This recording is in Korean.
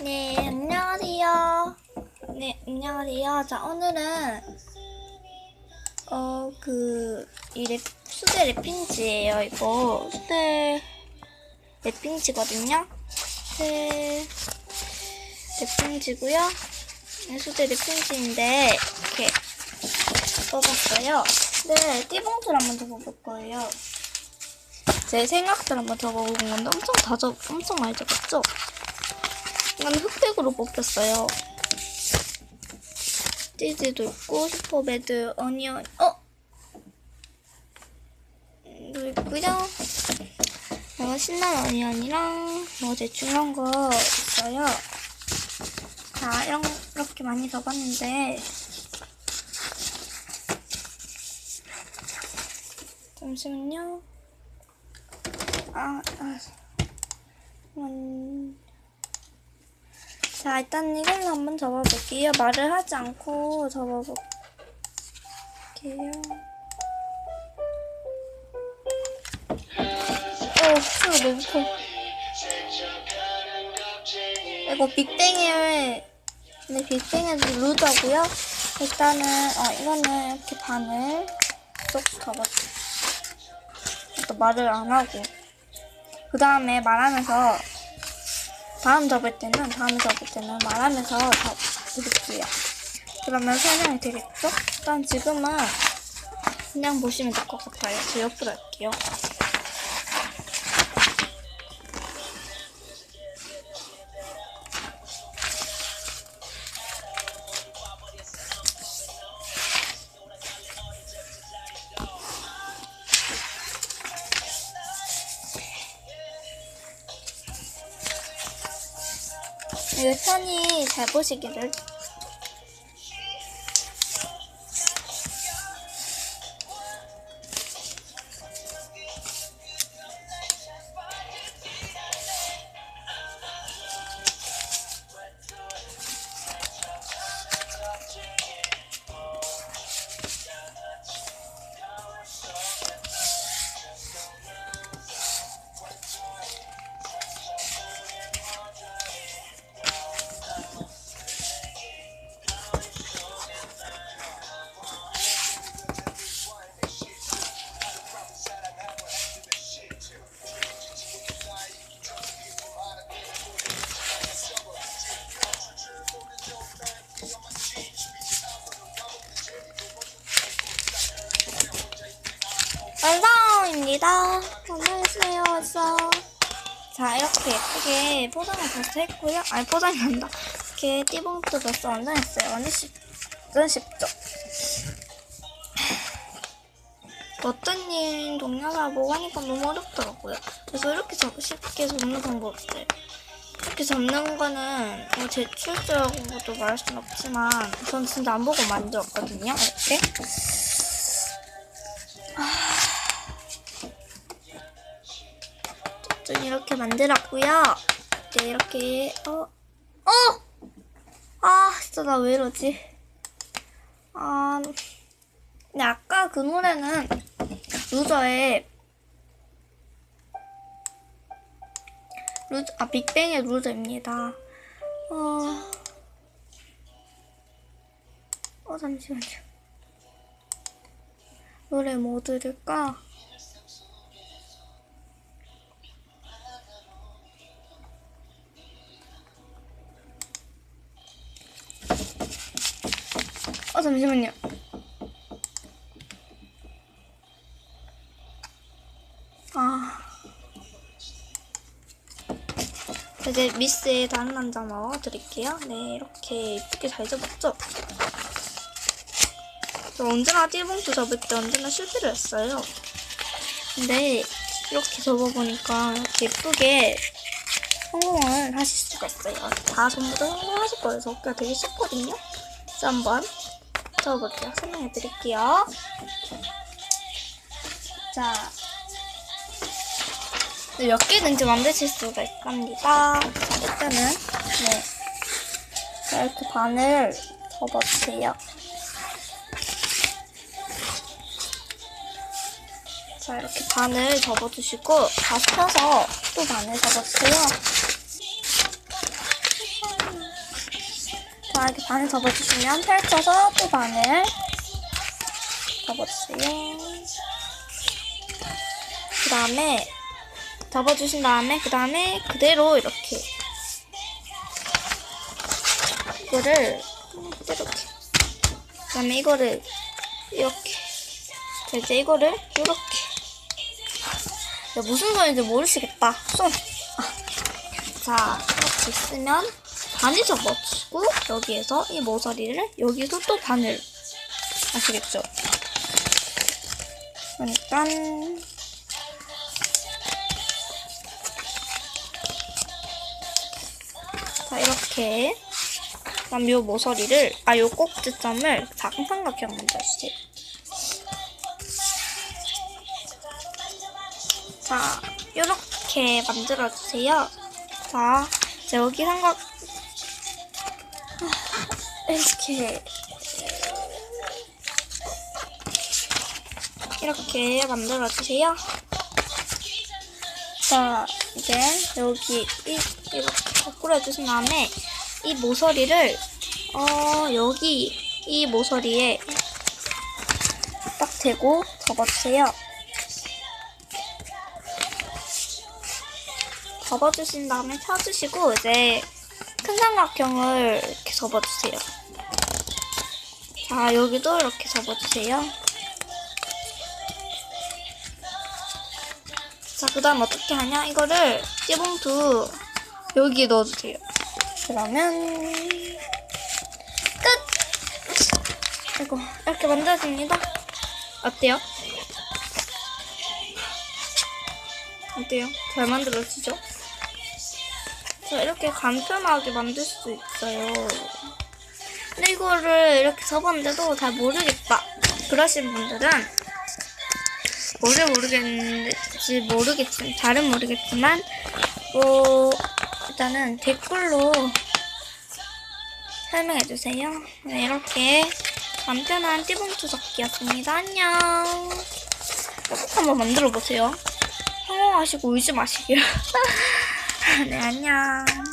네, 안녕하세요. 네, 안녕하세요. 자, 오늘은, 어, 그, 이 랩, 수제 랩핑지예요 이거. 수제 랩핑지거든요 수제 랩핑지고요 네, 수제 랩핑지인데, 이렇게 써봤어요. 네, 띠봉투를 한번 접어볼 거예요. 제 생각들 한번 접어보는 건데 엄청 다 접, 엄청 많이 접었죠? 이건 흑백으로 뽑혔어요. 치즈도 있고 슈퍼배드 어니언 어? 도 있고요. 이거 신난 어니언이랑 뭐 대충 이런 거 있어요. 자 이렇게 많이 접었는데 잠시만요. 아, 아, 음. 자, 일단 이걸로 한번 접어볼게요. 말을 하지 않고 접어볼게요. 어, 수가 너무 커. 이거 빅뱅을, 네, 빅뱅을 루저고요. 일단은, 어, 이거는 이렇게 반을 쏙 접었어요. 또 말을 안 하고. 그 다음에 말하면서 다음 접을 때는 다음 접을 때는 말하면서 접을게요. 그러면 설명이 되겠죠? 일단 지금은 그냥 보시면 될 것 같아요. 저 옆으로 할게요. 편히 잘 보시기를. 완성입니다. 완성했어요, 완성. 자, 이렇게 예쁘게 포장을 벌써 했고요. 아니, 포장이 난다. 이렇게 띠봉도 벌써 완성했어요. 완전 쉽, 완전 쉽죠? 어떤 일 동영상 보고 하니까 너무 어렵더라고요. 그래서 이렇게 접- 쉽게 접는 방법 없어요. 이렇게 접는 거는 뭐 제 출제라고도 말할 수는 없지만 전 진짜 안 보고 만들었거든요. 이렇게. 전 이렇게 만들었고요. 이제 이렇게 어 어! 아 진짜 나 왜 이러지? 아 근데 아까 그 노래는 루저의 루저 아 빅뱅의 루저입니다. 어. 어 잠시만요. 노래 뭐 들을까? 잠시만요. 아. 이제 미스의 다른 남자 넣어드릴게요. 네, 이렇게 예쁘게 잘 접었죠? 저 언제나 띠봉투 접을 때 언제나 실패를 했어요. 근데 이렇게 접어보니까 이렇게 예쁘게 성공을 하실 수가 있어요. 다 전부 다 성공하실 거예요. 접기가 되게 쉽거든요. 한번 접어볼게요. 설명해 드릴게요. 자, 네, 몇 개든지 만드실 수가 있답니다. 자, 일단은, 네. 자, 이렇게 반을 접어주세요. 자, 이렇게 반을 접어주시고, 다시 펴서 또 반을 접어주세요. 자, 이렇게 반을 접어주시면 펼쳐서 또 반을 접어주세요. 그 다음에 접어주신 다음에 그 다음에 그대로 이렇게 이거를 이렇게 그 다음에 이거를 이렇게 자, 이제 이거를 이렇게 야, 무슨 소리인지 모르시겠다 손 아. 자 이렇게 쓰면 반을 접어주고 여기에서 이 모서리를 여기서 또 반을 아시겠죠? 그러니까 자 이렇게 그다음 요 모서리를 아 요 꼭지점을 작은 삼각형 만들어주세요. 자 이렇게 만들어주세요. 자 여기 삼각 아, 이렇게 이렇게 만들어 주세요. 자, 이제 여기 이, 이렇게 거꾸로 해주신 다음에 이 모서리를 어 여기 이 모서리에 딱 대고 접어주세요. 접어주신 다음에 펴주시고 이제 큰 삼각형을 이렇게 접어주세요. 자, 여기도 이렇게 접어주세요. 자, 그 다음 어떻게 하냐? 이거를 띠봉투 여기에 넣어주세요. 그러면 끝! 이거 이렇게 만들어집니다. 어때요? 어때요? 잘 만들어지죠? 자, 이렇게 간편하게 만들 수 있어요. 근데 이거를 이렇게 접었는데도 잘 모르겠다. 그러신 분들은 뭐를 모르겠는지 모르겠지만 잘은 모르겠지만 뭐 일단은 댓글로 설명해 주세요. 네, 이렇게 간편한 띠봉투 접기였습니다. 안녕. 꼭 한번 만들어 보세요. 성공하시고 울지 마시길. 네, 안녕.